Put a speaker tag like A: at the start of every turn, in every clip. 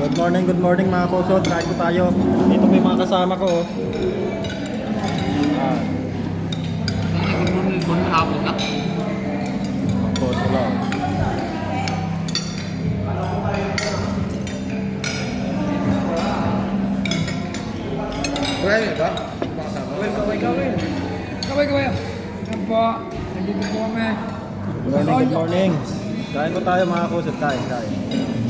A: Good morning, good morning mga kusot. Kain ko tayo. Dito yung mga kasama ko. Ah,
B: Good morning, good hapon ka.
A: kusot lang.
B: Kaya ba?
C: Kawin, kawin, kawin. Kawin, kawin. Yan po. Nandito po kami.
A: Good morning, good morning. Kain ko tayo mga kusot. Kain, kain.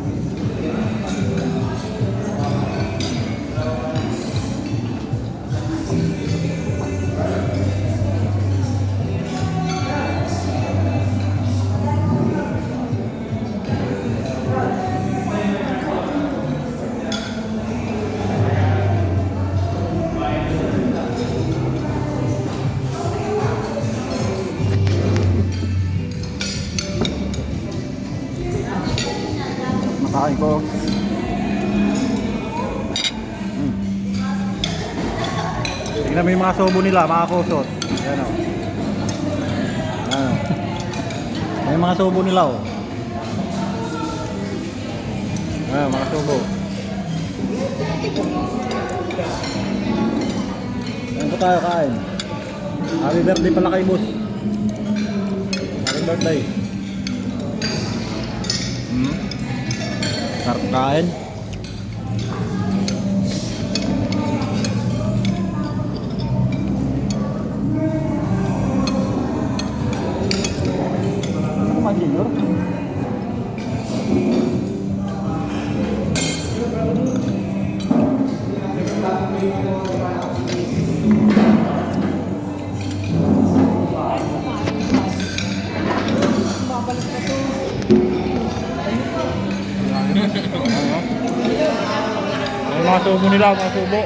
A: Makain ko. Mm. Tingnan mo yung mga subo nila, mga kusot. Yan o. Ano. May mga subo nila o. Ayan, mga subo. Ayan ko tayo kain. Happy birthday pala kay boss. Happy birthday. Kain. Ano ka, Junior? Ano? May mga subo nila, mga subo.